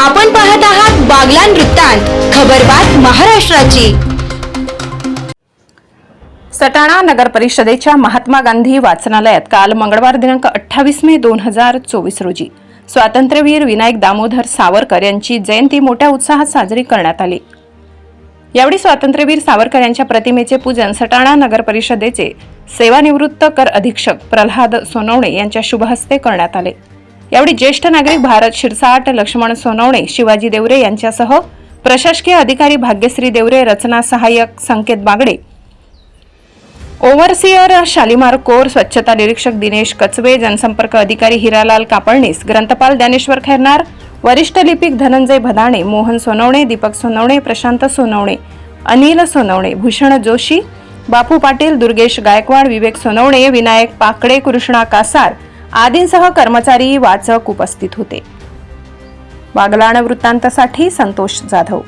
आपण पाहत आहात बागला वृत्तांत खबरबात महाराष्ट्राची. सटाणा नगर परिषदेच्या महात्मा गांधी वाचनालयात काल मंगळवार दिनांक अठ्ठावीस मे दोन हजार चोवीस रोजी स्वातंत्र्यवीर विनायक दामोदर सावरकर यांची जयंती मोठ्या उत्साहात साजरी करण्यात आली. यावेळी स्वातंत्र्यवीर सावरकर यांच्या प्रतिमेचे पूजन सटाणा नगर परिषदेचे सेवानिवृत्त कर अधीक्षक प्रल्हाद सोनवणे यांच्या शुभहस्ते करण्यात आले. यावेळी ज्येष्ठ नागरिक भारत शिरसाट लक्ष्मण सोनवणे शिवाजी देवरे यांच्यासह प्रशासकीय अधिकारी भाग्यश्री देवरे रचना सहाय्यक संकेत बागडे ओव्हरसियर शालिमार कोर स्वच्छता निरीक्षक दिनेश कचवे जनसंपर्क अधिकारी हिरालाल कापळणीस ग्रंथपाल ज्ञानेश्वर खैरनार वरिष्ठ लिपिक धनंजय भदाणे मोहन सोनवणे दीपक सोनवणे प्रशांत सोनवणे अनिल सोनवणे भूषण जोशी बापू पाटील दुर्गेश गायकवाड विवेक सोनवणे विनायक पाकडे कृष्णा कासार आदींसह कर्मचारी वाचक उपस्थित होते. बागलाण वृत्तांतासाठी संतोष जाधव.